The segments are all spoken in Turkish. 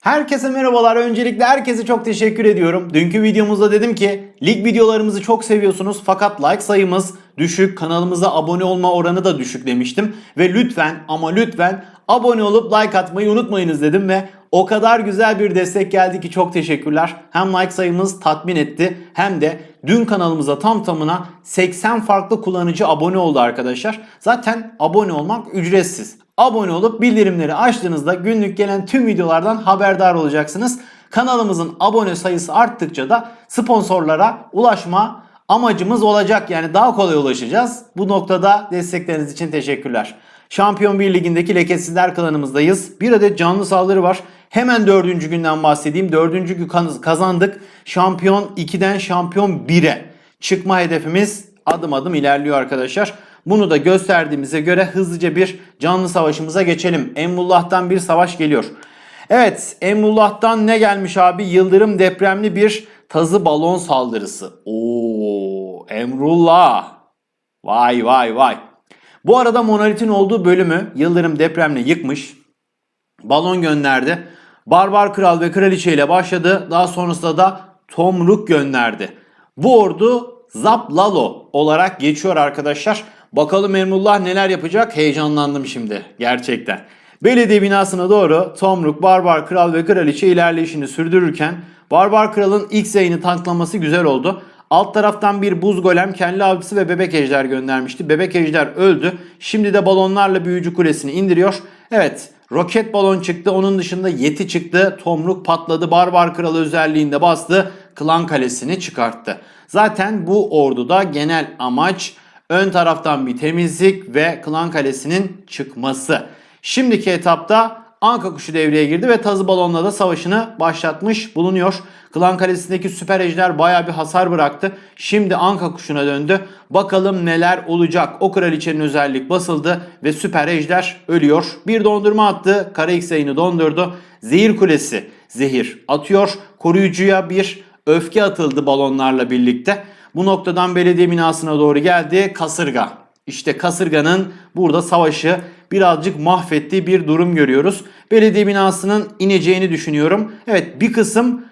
Herkese merhabalar. Öncelikle herkese çok teşekkür ediyorum. Dünkü videomuzda dedim ki lig videolarımızı çok seviyorsunuz fakat like sayımız düşük, kanalımıza abone olma oranı da düşük demiştim. Ve lütfen ama lütfen abone olup like atmayı unutmayınız dedim ve o kadar güzel bir destek geldi ki çok teşekkürler. Hem like sayımız tatmin etti hem de dün kanalımıza tam tamına 80 farklı kullanıcı abone oldu arkadaşlar. Zaten abone olmak ücretsiz. Abone olup bildirimleri açtığınızda günlük gelen tüm videolardan haberdar olacaksınız. Kanalımızın abone sayısı arttıkça da sponsorlara ulaşma amacımız olacak. Yani daha kolay ulaşacağız. Bu noktada destekleriniz için teşekkürler. Şampiyon 1 Ligi'ndeki Lekesizler klanımızdayız. Bir adet canlı saldırı var. Hemen dördüncü günden bahsedeyim. Dördüncü gün kazandık. Şampiyon 2'den şampiyon 1'e çıkma hedefimiz adım adım ilerliyor arkadaşlar. Bunu da gösterdiğimize göre hızlıca bir canlı savaşımıza geçelim. Emrullah'tan bir savaş geliyor. Evet Emrullah'tan ne gelmiş abi? Yıldırım depremli bir tazı balon saldırısı. Oo Emrullah. Vay vay vay. Bu arada monolitin olduğu bölümü Yıldırım depremle yıkmış. Balon gönderdi. Barbar Kral ve Kraliçe ile başladı. Daha sonrasında da Tomruk gönderdi. Bu ordu Zaplalo olarak geçiyor arkadaşlar. Bakalım Emrullah neler yapacak? Heyecanlandım şimdi gerçekten. Belediye binasına doğru Tomruk, Barbar Kral ve Kraliçe ilerleyişini sürdürürken Barbar Kral'ın ilk yayını tanklaması güzel oldu. Alt taraftan bir buz golem, kelle avcısı ve bebek ejder göndermişti. Bebek ejder öldü. Şimdi de balonlarla büyücü kulesini indiriyor. Evet roket balon çıktı. Onun dışında yeti çıktı. Tomruk patladı. Barbar Kralı özelliğinde bastı. Klan kalesini çıkarttı. Zaten bu orduda genel amaç ön taraftan bir temizlik ve klan kalesinin çıkması. Şimdiki etapta Anka kuşu devreye girdi ve tazı balonla da savaşını başlatmış bulunuyor. Klan kalesindeki süper ejder baya bir hasar bıraktı. Şimdi Anka kuşuna döndü. Bakalım neler olacak. O kraliçenin özellik basıldı ve süper ejder ölüyor. Bir dondurma attı. Kara X yayını dondurdu. Zehir kulesi zehir atıyor. Koruyucuya bir öfke atıldı balonlarla birlikte. Bu noktadan belediye binasına doğru geldi kasırga. İşte kasırganın burada savaşı birazcık mahvettiği bir durum görüyoruz. Belediye binasının ineceğini düşünüyorum. Evet bir kısım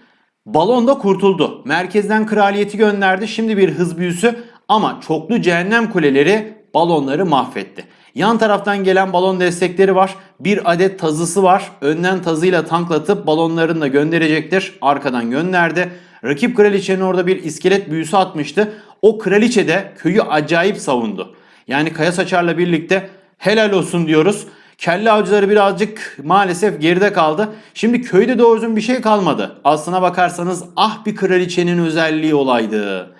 balonda kurtuldu. Merkezden kraliyeti gönderdi. Şimdi bir hız büyüsü ama çoklu cehennem kuleleri balonları mahvetti. Yan taraftan gelen balon destekleri var. Bir adet tazısı var. Önden tazıyla tanklatıp balonlarını da gönderecektir. Arkadan gönderdi. Rakip kraliçenin orada bir iskelet büyüsü atmıştı. O kraliçe de köyü acayip savundu. Yani Kaya Saçar'la birlikte helal olsun diyoruz. Kelle avcıları birazcık maalesef geride kaldı. Şimdi köyde doğru düzgün bir şey kalmadı. Aslına bakarsanız ah bir kraliçenin özelliği olaydı.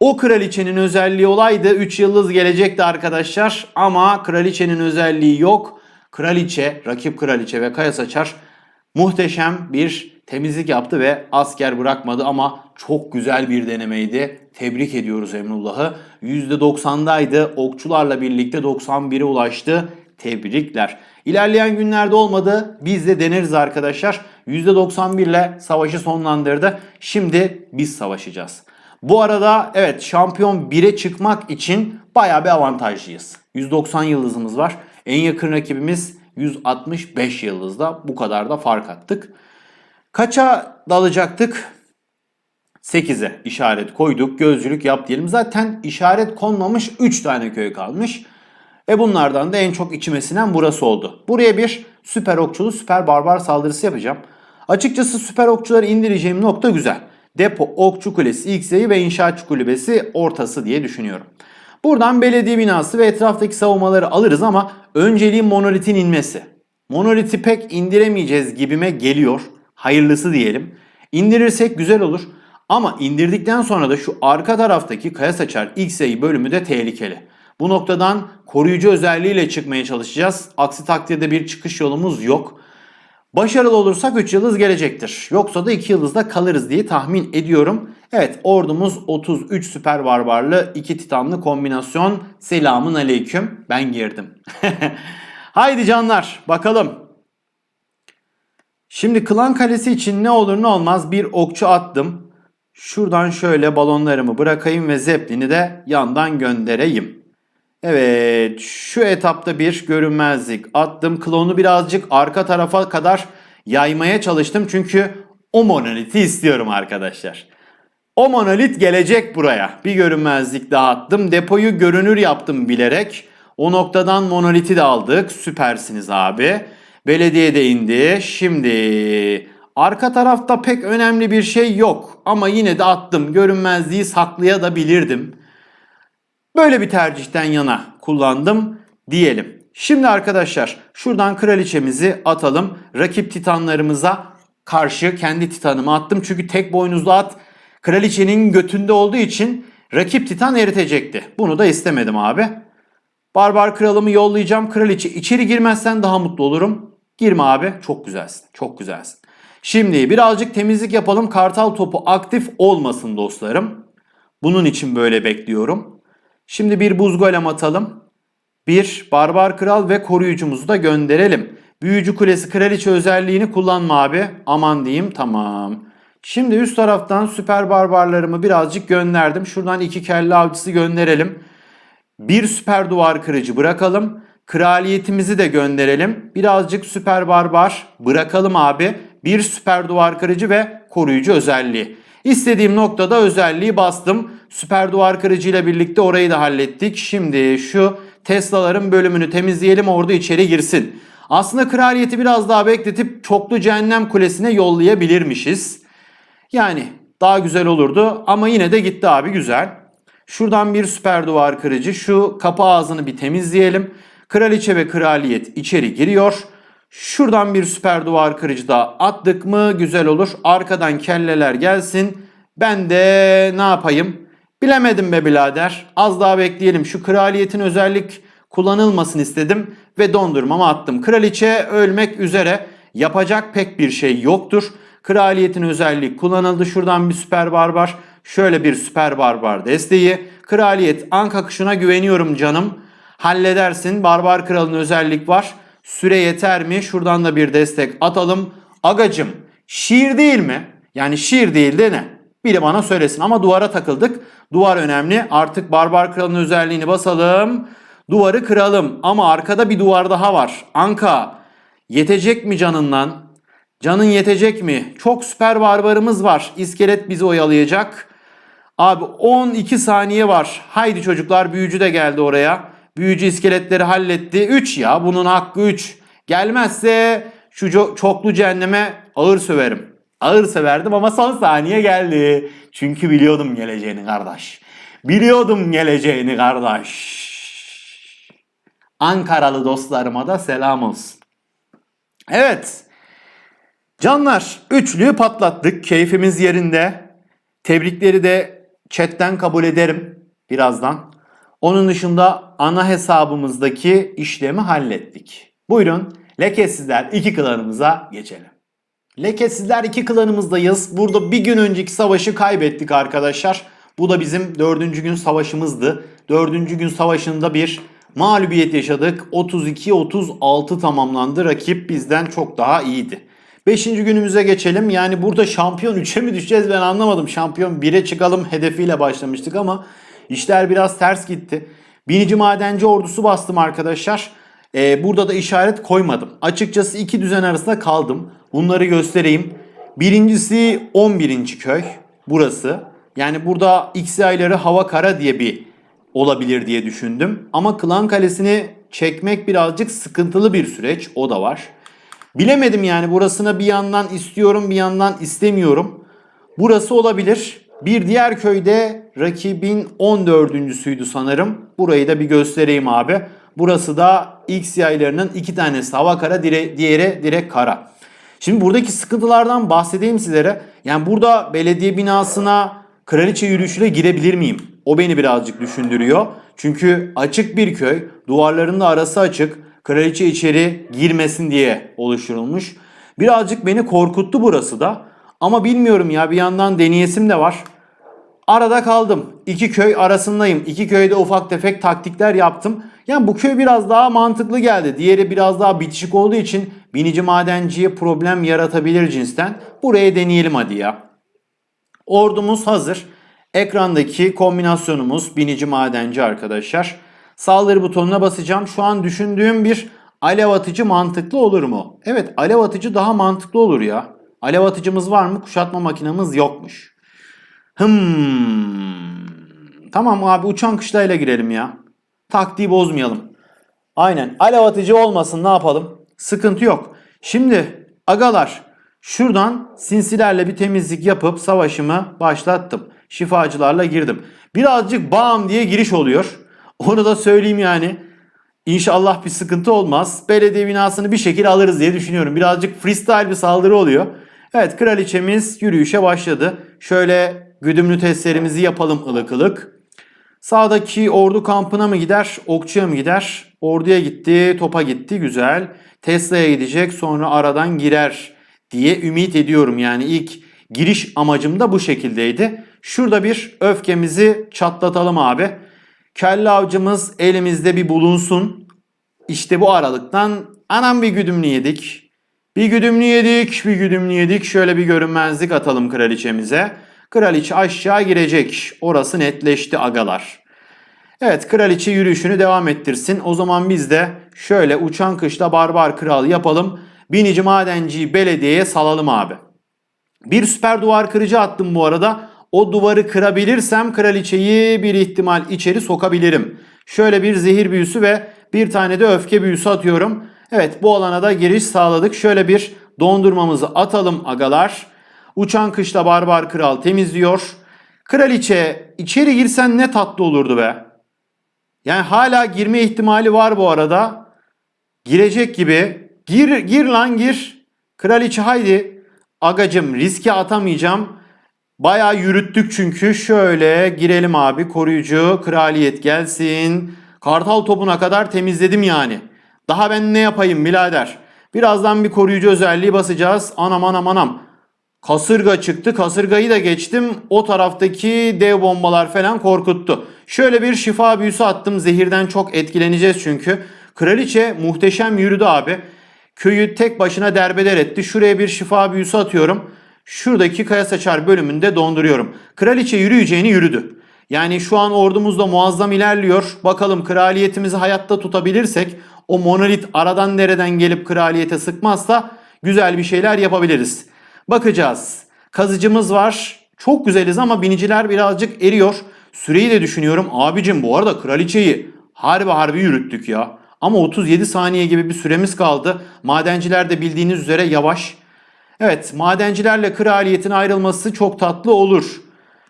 O kraliçenin özelliği olaydı 3 yıldız gelecekti arkadaşlar. Ama kraliçenin özelliği yok. Kraliçe, rakip kraliçe ve Kaya Saçar muhteşem bir temizlik yaptı ve asker bırakmadı ama çok güzel bir denemeydi. Tebrik ediyoruz Emrullah'ı. %90'daydı. Okçularla birlikte 91'e ulaştı. Tebrikler. İlerleyen günlerde olmadı. Biz de deneriz arkadaşlar. %91 ile savaşı sonlandırdı. Şimdi biz savaşacağız. Bu arada evet şampiyon 1'e çıkmak için baya bir avantajlıyız. 190 yıldızımız var. En yakın rakibimiz 165 yıldızda. Bu kadar da fark attık. Kaça dalacaktık? 8'e işaret koyduk. Gözcülük yap diyelim. Zaten işaret konmamış 3 tane köy kalmış. E bunlardan da en çok içime sinen burası oldu. Buraya bir süper okçulu süper barbar saldırısı yapacağım. Açıkçası süper okçuları indireceğim nokta güzel. Depo, okçu kulesi, ilk ve inşaatçı kulübesi ortası diye düşünüyorum. Buradan belediye binası ve etraftaki savunmaları alırız ama önceliğin monolitin inmesi. Monoliti pek indiremeyeceğiz gibime geliyor. Hayırlısı diyelim. İndirirsek güzel olur. Ama indirdikten sonra da şu arka taraftaki kaya saçar X-Ray bölümü de tehlikeli. Bu noktadan koruyucu özelliğiyle çıkmaya çalışacağız. Aksi takdirde bir çıkış yolumuz yok. Başarılı olursak 3 yıldız gelecektir. Yoksa da 2 yıldızda kalırız diye tahmin ediyorum. Evet ordumuz 33 süper barbarlı 2 titanlı kombinasyon. Selamun aleyküm. Ben girdim. Haydi canlar bakalım. Şimdi klan kalesi için ne olur ne olmaz bir okçu attım. Şuradan şöyle balonlarımı bırakayım ve zeplini de yandan göndereyim. Evet şu etapta bir görünmezlik attım. Klonu birazcık arka tarafa kadar yaymaya çalıştım. Çünkü o monoliti istiyorum arkadaşlar. O monolit gelecek buraya. Bir görünmezlik daha attım. Depoyu görünür yaptım bilerek. O noktadan monoliti de aldık. Süpersiniz abi. Belediye de indi. Şimdi arka tarafta pek önemli bir şey yok. Ama yine de attım. Görünmezliği saklayabilirdim. Böyle bir tercihten yana kullandım diyelim. Şimdi arkadaşlar şuradan kraliçemizi atalım. Rakip titanlarımıza karşı kendi titanımı attım. Çünkü tek boynuzlu at kraliçenin götünde olduğu için rakip titan eritecekti. Bunu da istemedim abi. Barbar kralımı yollayacağım. Kraliçe içeri girmezsen daha mutlu olurum. Girme abi. Çok güzelsin. Çok güzelsin. Şimdi birazcık temizlik yapalım. Kartal topu aktif olmasın dostlarım. Bunun için böyle bekliyorum. Şimdi bir buz golem atalım. Bir barbar kral ve koruyucumuzu da gönderelim. Büyücü kulesi kraliçe özelliğini kullanma abi. Aman diyeyim tamam. Şimdi üst taraftan süper barbarlarımı birazcık gönderdim. Şuradan iki kelle avcısı gönderelim. Bir süper duvar kırıcı bırakalım. Kraliyetimizi de gönderelim. Birazcık süper barbar bırakalım abi. Bir süper duvar kırıcı ve koruyucu özelliği. İstediğim noktada özelliği bastım. Süper duvar kırıcı ile birlikte orayı da hallettik. Şimdi şu Tesla'ların bölümünü temizleyelim orada içeri girsin. Aslında kraliyeti biraz daha bekletip çoklu cehennem kulesine yollayabilirmişiz. Yani daha güzel olurdu ama yine de gitti abi güzel. Şuradan bir süper duvar kırıcı. Şu kapı ağzını bir temizleyelim. Kraliçe ve kraliyet içeri giriyor. Şuradan bir süper duvar kırıcı daha attık mı güzel olur. Arkadan kelleler gelsin. Ben de ne yapayım? Bilemedim be birader. Az daha bekleyelim. Şu kraliyetin özellik kullanılmasın istedim ve dondurmamı attım. Kraliçe ölmek üzere. Yapacak pek bir şey yoktur. Kraliyetin özelliği kullanıldı. Şuradan bir süper barbar. Şöyle bir süper barbar desteği. Kraliyet anka kışına güveniyorum canım. Halledersin. Barbar kralın özellik var. Süre yeter mi? Şuradan da bir destek atalım. Agacım şiir değil mi? Yani şiir değil de ne? Biri bana söylesin ama duvara takıldık. Duvar önemli. Artık barbar kralın özelliğini basalım. Duvarı kıralım. Ama arkada bir duvar daha var. Anka yetecek mi canından? Canın yetecek mi? Çok süper barbarımız var. İskelet bizi oyalayacak. Abi 12 saniye var. Haydi çocuklar büyücü de geldi oraya. Büyücü iskeletleri halletti. 3 ya bunun hakkı 3. Gelmezse şu çoklu cehenneme ağır söverim. Ağır söverdim ama son saniye geldi. Çünkü biliyordum geleceğini kardeş. Biliyordum geleceğini kardeş. Ankaralı dostlarıma da selam olsun. Evet. Canlar üçlüyü patlattık. Keyfimiz yerinde. Tebrikleri de chatten kabul ederim birazdan. Onun dışında ana hesabımızdaki işlemi hallettik. Buyurun lekesizler iki klanımıza geçelim. Lekesizler iki klanımızdayız. Burada bir gün önceki savaşı kaybettik arkadaşlar. Bu da bizim dördüncü gün savaşımızdı. Dördüncü gün savaşında bir mağlubiyet yaşadık. 32-36 tamamlandı. Rakip bizden çok daha iyiydi. Beşinci günümüze geçelim. Yani burada şampiyon 3'e mi düşeceğiz ben anlamadım. Şampiyon 1'e çıkalım hedefiyle başlamıştık ama işler biraz ters gitti. Binici madenci ordusu bastım arkadaşlar. Ee, burada da işaret koymadım. Açıkçası iki düzen arasında kaldım. Bunları göstereyim. Birincisi 11. köy. Burası. Yani burada X ayları hava kara diye bir olabilir diye düşündüm. Ama Klan Kalesi'ni çekmek birazcık sıkıntılı bir süreç. O da var. Bilemedim yani burasına bir yandan istiyorum bir yandan istemiyorum. Burası olabilir. Bir diğer köyde rakibin 14.süydü sanırım. Burayı da bir göstereyim abi. Burası da X yaylarının iki tanesi hava kara dire, diğeri direkt kara. Şimdi buradaki sıkıntılardan bahsedeyim sizlere. Yani burada belediye binasına kraliçe yürüyüşüyle girebilir miyim? O beni birazcık düşündürüyor. Çünkü açık bir köy, duvarların da arası açık. Kraliçe içeri girmesin diye oluşturulmuş. Birazcık beni korkuttu burası da. Ama bilmiyorum ya bir yandan deneyesim de var. Arada kaldım. İki köy arasındayım. İki köyde ufak tefek taktikler yaptım. Yani bu köy biraz daha mantıklı geldi. Diğeri biraz daha bitişik olduğu için binici madenciye problem yaratabilir cinsten. Buraya deneyelim hadi ya. Ordumuz hazır. Ekrandaki kombinasyonumuz binici madenci arkadaşlar. Saldırı butonuna basacağım. Şu an düşündüğüm bir Alev atıcı mantıklı olur mu? Evet alev atıcı daha mantıklı olur ya. Alev atıcımız var mı? Kuşatma makinamız yokmuş. Hmm. Tamam abi uçan kışlayla girelim ya. Taktiği bozmayalım. Aynen. Alev atıcı olmasın ne yapalım? Sıkıntı yok. Şimdi agalar şuradan sinsilerle bir temizlik yapıp savaşımı başlattım. Şifacılarla girdim. Birazcık bam diye giriş oluyor. Onu da söyleyeyim yani. İnşallah bir sıkıntı olmaz. Belediye binasını bir şekilde alırız diye düşünüyorum. Birazcık freestyle bir saldırı oluyor. Evet kraliçemiz yürüyüşe başladı. Şöyle güdümlü testlerimizi yapalım ılık ılık. Sağdaki ordu kampına mı gider, okçuya mı gider? Orduya gitti, topa gitti, güzel. Tesla'ya gidecek, sonra aradan girer diye ümit ediyorum. Yani ilk giriş amacım da bu şekildeydi. Şurada bir öfkemizi çatlatalım abi. Kelle avcımız elimizde bir bulunsun. İşte bu aralıktan anam bir güdümlü yedik. Bir güdümlü yedik, bir güdümlü yedik. Şöyle bir görünmezlik atalım kraliçemize. Kraliçe aşağı girecek. Orası netleşti agalar. Evet kraliçe yürüyüşünü devam ettirsin. O zaman biz de şöyle uçan kışla barbar kral yapalım. Binici madenciyi belediyeye salalım abi. Bir süper duvar kırıcı attım bu arada. O duvarı kırabilirsem kraliçeyi bir ihtimal içeri sokabilirim. Şöyle bir zehir büyüsü ve bir tane de öfke büyüsü atıyorum. Evet bu alana da giriş sağladık. Şöyle bir dondurmamızı atalım agalar. Uçan kışla barbar kral temizliyor. Kraliçe içeri girsen ne tatlı olurdu be. Yani hala girme ihtimali var bu arada. Girecek gibi. Gir, gir lan gir. Kraliçe haydi. Agacım riske atamayacağım. Bayağı yürüttük çünkü. Şöyle girelim abi. Koruyucu kraliyet gelsin. Kartal topuna kadar temizledim yani. Daha ben ne yapayım birader. Birazdan bir koruyucu özelliği basacağız. Anam anam anam. Kasırga çıktı. Kasırgayı da geçtim. O taraftaki dev bombalar falan korkuttu. Şöyle bir şifa büyüsü attım. Zehirden çok etkileneceğiz çünkü. Kraliçe muhteşem yürüdü abi. Köyü tek başına derbeder etti. Şuraya bir şifa büyüsü atıyorum. Şuradaki kaya saçar bölümünde donduruyorum. Kraliçe yürüyeceğini yürüdü. Yani şu an ordumuz da muazzam ilerliyor. Bakalım kraliyetimizi hayatta tutabilirsek o monolit aradan nereden gelip kraliyete sıkmazsa güzel bir şeyler yapabiliriz. Bakacağız. Kazıcımız var. Çok güzeliz ama biniciler birazcık eriyor. Süreyi de düşünüyorum. Abicim bu arada kraliçeyi harbi harbi yürüttük ya. Ama 37 saniye gibi bir süremiz kaldı. Madenciler de bildiğiniz üzere yavaş. Evet madencilerle kraliyetin ayrılması çok tatlı olur.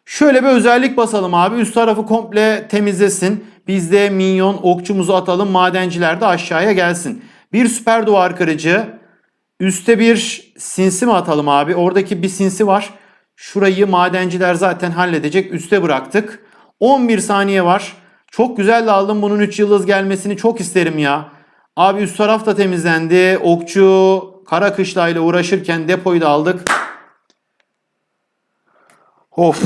Şöyle bir özellik basalım abi. Üst tarafı komple temizlesin. Biz de minyon okçumuzu atalım. Madenciler de aşağıya gelsin. Bir süper duvar kırıcı. Üste bir sinsi mi atalım abi? Oradaki bir sinsi var. Şurayı madenciler zaten halledecek. Üste bıraktık. 11 saniye var. Çok güzel de aldım. Bunun 3 yıldız gelmesini çok isterim ya. Abi üst taraf da temizlendi. Okçu kara kışla ile uğraşırken depoyu da aldık. Of.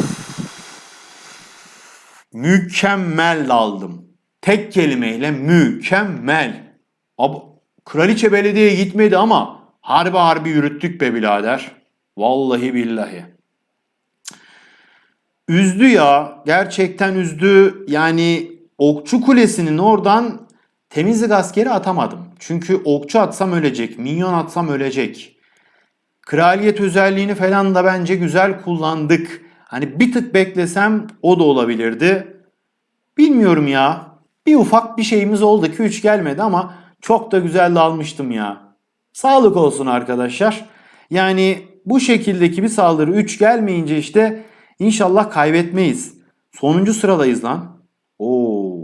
Mükemmel aldım. Tek kelimeyle mükemmel. Abi, kraliçe belediyeye gitmedi ama harbi harbi yürüttük be birader. Vallahi billahi. Üzdü ya. Gerçekten üzdü. Yani Okçu Kulesi'nin oradan temizlik askeri atamadım. Çünkü okçu atsam ölecek. Minyon atsam ölecek. Kraliyet özelliğini falan da bence güzel kullandık. Hani bir tık beklesem o da olabilirdi. Bilmiyorum ya. Bir ufak bir şeyimiz oldu ki 3 gelmedi ama çok da güzel de almıştım ya. Sağlık olsun arkadaşlar. Yani bu şekildeki bir saldırı 3 gelmeyince işte inşallah kaybetmeyiz. Sonuncu sıradayız lan. Oo.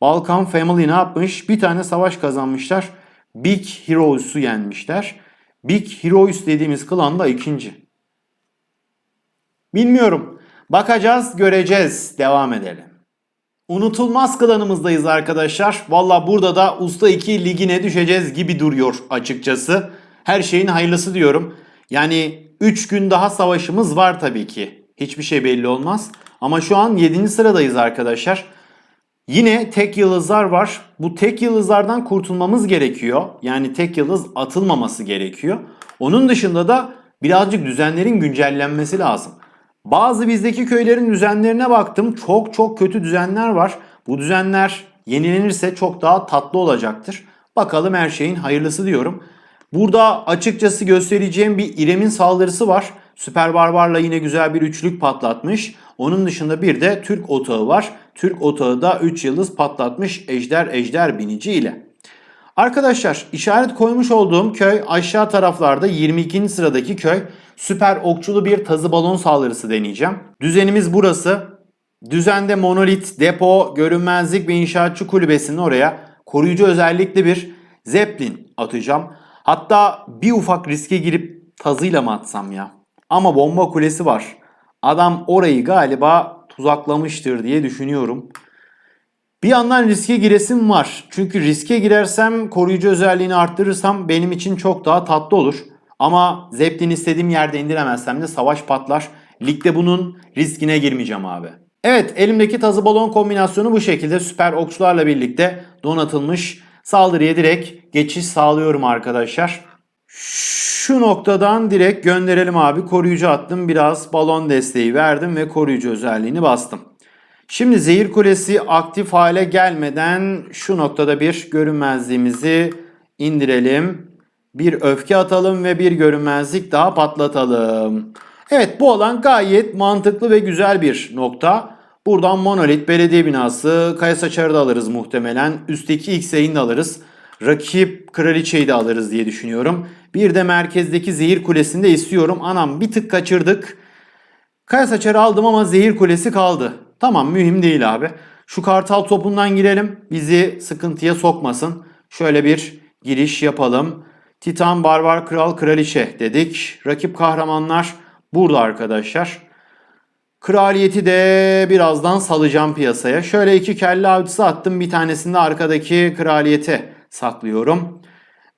Balkan Family ne yapmış? Bir tane savaş kazanmışlar. Big Heroes'u yenmişler. Big Heroes dediğimiz klan da ikinci. Bilmiyorum. Bakacağız, göreceğiz. Devam edelim. Unutulmaz klanımızdayız arkadaşlar. Valla burada da Usta 2 ligine düşeceğiz gibi duruyor açıkçası. Her şeyin hayırlısı diyorum. Yani 3 gün daha savaşımız var tabii ki. Hiçbir şey belli olmaz. Ama şu an 7. sıradayız arkadaşlar. Yine tek yıldızlar var. Bu tek yıldızlardan kurtulmamız gerekiyor. Yani tek yıldız atılmaması gerekiyor. Onun dışında da birazcık düzenlerin güncellenmesi lazım. Bazı bizdeki köylerin düzenlerine baktım. Çok çok kötü düzenler var. Bu düzenler yenilenirse çok daha tatlı olacaktır. Bakalım her şeyin hayırlısı diyorum. Burada açıkçası göstereceğim bir İrem'in saldırısı var. Süper Barbar'la yine güzel bir üçlük patlatmış. Onun dışında bir de Türk otağı var. Türk otağı da 3 yıldız patlatmış Ejder Ejder binici ile. Arkadaşlar işaret koymuş olduğum köy aşağı taraflarda 22. sıradaki köy. Süper okçulu bir tazı balon saldırısı deneyeceğim. Düzenimiz burası. Düzende monolit, depo, görünmezlik ve inşaatçı kulübesinin oraya koruyucu özellikli bir zeplin atacağım. Hatta bir ufak riske girip tazıyla mı atsam ya? Ama bomba kulesi var. Adam orayı galiba tuzaklamıştır diye düşünüyorum. Bir yandan riske giresim var. Çünkü riske girersem koruyucu özelliğini arttırırsam benim için çok daha tatlı olur. Ama Zeppelin istediğim yerde indiremezsem de savaş patlar. Ligde bunun riskine girmeyeceğim abi. Evet elimdeki tazı balon kombinasyonu bu şekilde süper okçularla birlikte donatılmış. Saldırıya direkt geçiş sağlıyorum arkadaşlar. Şu noktadan direkt gönderelim abi. Koruyucu attım. Biraz balon desteği verdim ve koruyucu özelliğini bastım. Şimdi zehir kulesi aktif hale gelmeden şu noktada bir görünmezliğimizi indirelim. Bir öfke atalım ve bir görünmezlik daha patlatalım. Evet bu alan gayet mantıklı ve güzel bir nokta. Buradan monolit, belediye binası, kaya saçarı da alırız muhtemelen. Üstteki X-Yay'ını da alırız. Rakip kraliçeyi de alırız diye düşünüyorum. Bir de merkezdeki zehir kulesini de istiyorum. Anam bir tık kaçırdık. Kaya saçarı aldım ama zehir kulesi kaldı. Tamam mühim değil abi. Şu kartal topundan girelim. Bizi sıkıntıya sokmasın. Şöyle bir giriş yapalım. Titan, Barbar, Kral, Kraliçe dedik. Rakip kahramanlar burada arkadaşlar. Kraliyeti de birazdan salacağım piyasaya. Şöyle iki kelle avcısı attım. Bir tanesini de arkadaki kraliyete saklıyorum.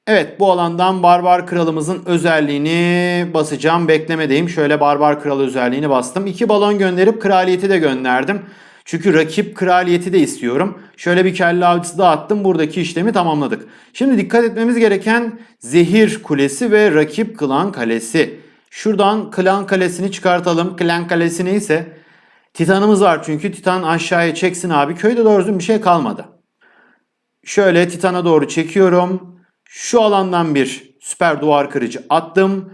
Evet bu alandan Barbar Kralımızın özelliğini basacağım. Beklemedeyim. Şöyle Barbar Kral özelliğini bastım. İki balon gönderip kraliyeti de gönderdim. Çünkü rakip kraliyeti de istiyorum. Şöyle bir kelle avcısı da attım. Buradaki işlemi tamamladık. Şimdi dikkat etmemiz gereken zehir kulesi ve rakip klan kalesi. Şuradan klan kalesini çıkartalım. Klan kalesi neyse. Titanımız var çünkü. Titan aşağıya çeksin abi. Köyde doğru bir şey kalmadı. Şöyle Titan'a doğru çekiyorum. Şu alandan bir süper duvar kırıcı attım.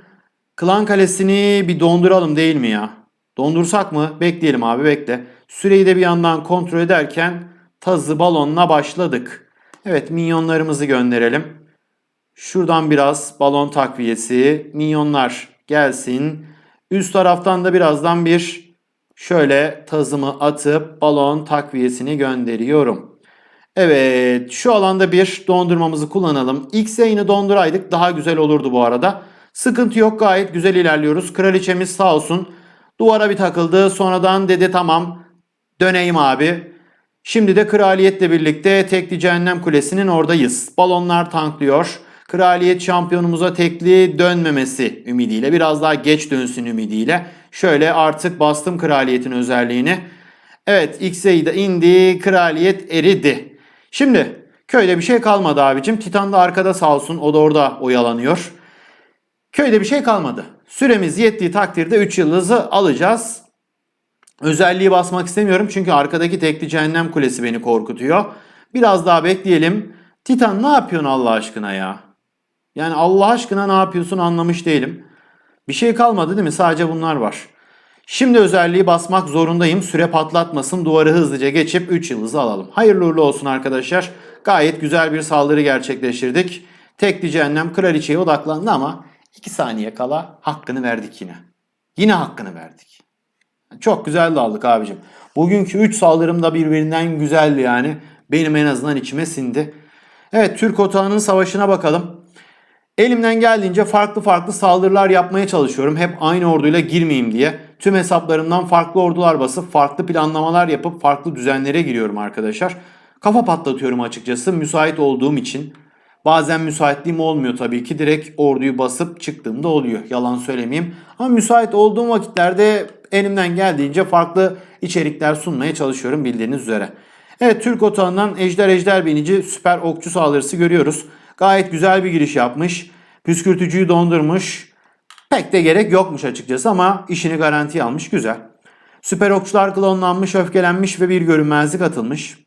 Klan kalesini bir donduralım değil mi ya? Dondursak mı? Bekleyelim abi bekle. Süreyi de bir yandan kontrol ederken tazı balonla başladık. Evet minyonlarımızı gönderelim. Şuradan biraz balon takviyesi. Minyonlar gelsin. Üst taraftan da birazdan bir şöyle tazımı atıp balon takviyesini gönderiyorum. Evet şu alanda bir dondurmamızı kullanalım. X yayını donduraydık daha güzel olurdu bu arada. Sıkıntı yok gayet güzel ilerliyoruz. Kraliçemiz sağ olsun. Duvara bir takıldı. Sonradan dedi tamam döneyim abi. Şimdi de kraliyetle birlikte tekli cehennem kulesinin oradayız. Balonlar tanklıyor. Kraliyet şampiyonumuza tekli dönmemesi ümidiyle biraz daha geç dönsün ümidiyle. Şöyle artık bastım kraliyetin özelliğini. Evet X'e de indi kraliyet eridi. Şimdi köyde bir şey kalmadı abicim. Titan da arkada sağ olsun o da orada oyalanıyor. Köyde bir şey kalmadı. Süremiz yettiği takdirde 3 yıldızı alacağız. Özelliği basmak istemiyorum çünkü arkadaki tekli cehennem kulesi beni korkutuyor. Biraz daha bekleyelim. Titan ne yapıyorsun Allah aşkına ya? Yani Allah aşkına ne yapıyorsun anlamış değilim. Bir şey kalmadı değil mi? Sadece bunlar var. Şimdi özelliği basmak zorundayım. Süre patlatmasın. Duvarı hızlıca geçip 3 yıldızı alalım. Hayırlı uğurlu olsun arkadaşlar. Gayet güzel bir saldırı gerçekleştirdik. Tekli cehennem kraliçeye odaklandı ama 2 saniye kala hakkını verdik yine. Yine hakkını verdik. Çok güzel aldık abicim. Bugünkü 3 saldırım da birbirinden güzeldi yani. Benim en azından içime sindi. Evet Türk otağının savaşına bakalım. Elimden geldiğince farklı farklı saldırılar yapmaya çalışıyorum. Hep aynı orduyla girmeyeyim diye. Tüm hesaplarımdan farklı ordular basıp farklı planlamalar yapıp farklı düzenlere giriyorum arkadaşlar. Kafa patlatıyorum açıkçası müsait olduğum için. Bazen müsaitliğim olmuyor tabii ki. Direkt orduyu basıp çıktığımda oluyor. Yalan söylemeyeyim. Ama müsait olduğum vakitlerde elimden geldiğince farklı içerikler sunmaya çalışıyorum bildiğiniz üzere. Evet Türk otağından Ejder Ejder binici süper okçu saldırısı görüyoruz. Gayet güzel bir giriş yapmış. Püskürtücüyü dondurmuş. Pek de gerek yokmuş açıkçası ama işini garantiye almış güzel. Süper okçular klonlanmış, öfkelenmiş ve bir görünmezlik atılmış.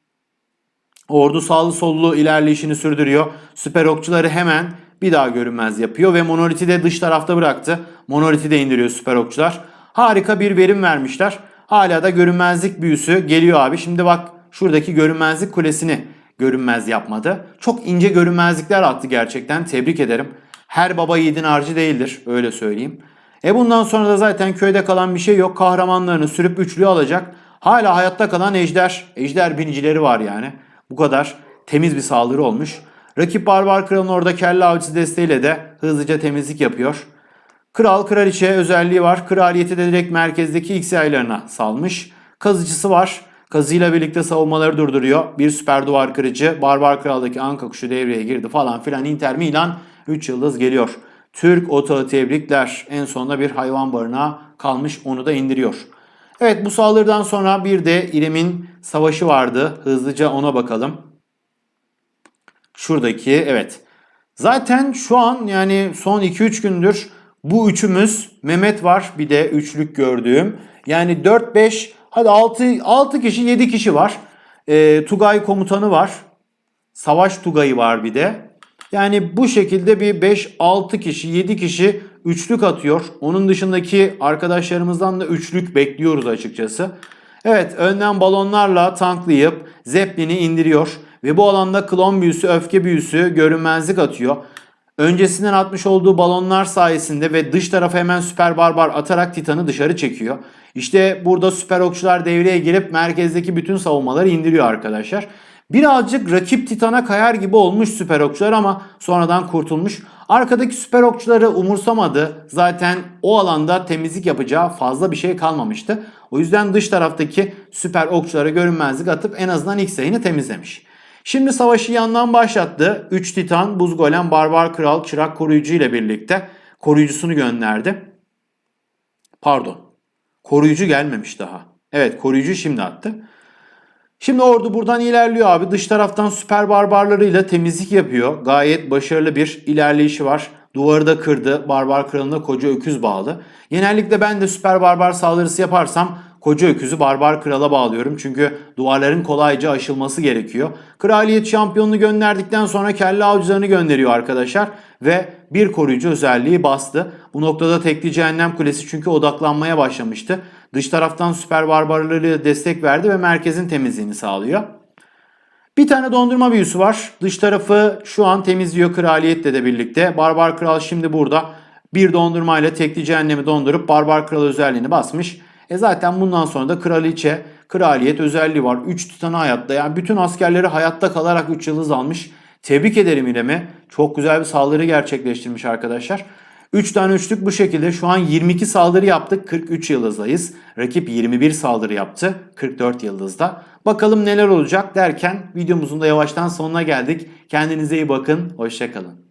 Ordu sağlı sollu ilerleyişini sürdürüyor. Süper okçuları hemen bir daha görünmez yapıyor ve Monolith'i de dış tarafta bıraktı. Monolith'i de indiriyor süper okçular. Harika bir verim vermişler. Hala da görünmezlik büyüsü geliyor abi. Şimdi bak şuradaki görünmezlik kulesini görünmez yapmadı. Çok ince görünmezlikler attı gerçekten. Tebrik ederim. Her baba yiğidin harcı değildir. Öyle söyleyeyim. E bundan sonra da zaten köyde kalan bir şey yok. Kahramanlarını sürüp üçlüğü alacak. Hala hayatta kalan ejder. Ejder binicileri var yani. Bu kadar temiz bir saldırı olmuş. Rakip Barbar Kral'ın orada kelle avcısı desteğiyle de hızlıca temizlik yapıyor. Kral kraliçe özelliği var. Kraliyeti de direkt merkezdeki X yaylarına salmış. Kazıcısı var. Kazıyla birlikte savunmaları durduruyor. Bir süper duvar kırıcı. Barbar Kral'daki Anka kuşu devreye girdi falan filan. Inter Milan 3 yıldız geliyor. Türk otağı tebrikler. En sonunda bir hayvan barınağı kalmış. Onu da indiriyor. Evet bu saldırıdan sonra bir de İrem'in savaşı vardı. Hızlıca ona bakalım. Şuradaki evet. Zaten şu an yani son 2-3 gündür bu üçümüz Mehmet var bir de üçlük gördüğüm. Yani 4-5 hadi 6, 6 kişi 7 kişi var. Ee, Tugay komutanı var. Savaş Tugay'ı var bir de. Yani bu şekilde bir 5-6 kişi 7 kişi üçlük atıyor. Onun dışındaki arkadaşlarımızdan da üçlük bekliyoruz açıkçası. Evet önden balonlarla tanklayıp Zeppelin'i indiriyor. Ve bu alanda klon büyüsü, öfke büyüsü, görünmezlik atıyor. Öncesinden atmış olduğu balonlar sayesinde ve dış tarafa hemen süper barbar atarak Titan'ı dışarı çekiyor. İşte burada süper okçular devreye girip merkezdeki bütün savunmaları indiriyor arkadaşlar. Birazcık rakip Titan'a kayar gibi olmuş süper okçular ama sonradan kurtulmuş. Arkadaki süper okçuları umursamadı. Zaten o alanda temizlik yapacağı fazla bir şey kalmamıştı. O yüzden dış taraftaki süper okçulara görünmezlik atıp en azından ilk sayını temizlemiş. Şimdi savaşı yandan başlattı. 3 Titan, Buz Golem, Barbar Kral, Çırak Koruyucu ile birlikte koruyucusunu gönderdi. Pardon. Koruyucu gelmemiş daha. Evet koruyucu şimdi attı. Şimdi ordu buradan ilerliyor abi. Dış taraftan süper barbarlarıyla temizlik yapıyor. Gayet başarılı bir ilerleyişi var. Duvarı da kırdı. Barbar kralına koca öküz bağlı. Genellikle ben de süper barbar saldırısı yaparsam koca öküzü barbar krala bağlıyorum. Çünkü duvarların kolayca aşılması gerekiyor. Kraliyet şampiyonunu gönderdikten sonra kelle avcılarını gönderiyor arkadaşlar. Ve bir koruyucu özelliği bastı. Bu noktada tekli cehennem kulesi çünkü odaklanmaya başlamıştı. Dış taraftan süper barbarlarıyla destek verdi ve merkezin temizliğini sağlıyor. Bir tane dondurma büyüsü var. Dış tarafı şu an temizliyor kraliyetle de birlikte. Barbar kral şimdi burada bir dondurma ile tekli cehennemi dondurup barbar kral özelliğini basmış. E zaten bundan sonra da kraliçe, kraliyet özelliği var. 3 titanı hayatta. Yani bütün askerleri hayatta kalarak 3 yıldız almış. Tebrik ederim İrem'i. Çok güzel bir saldırı gerçekleştirmiş arkadaşlar. 3 tane üçlük bu şekilde şu an 22 saldırı yaptık 43 yıldızdayız. Rakip 21 saldırı yaptı 44 yıldızda. Bakalım neler olacak derken videomuzun da yavaştan sonuna geldik. Kendinize iyi bakın. Hoşçakalın.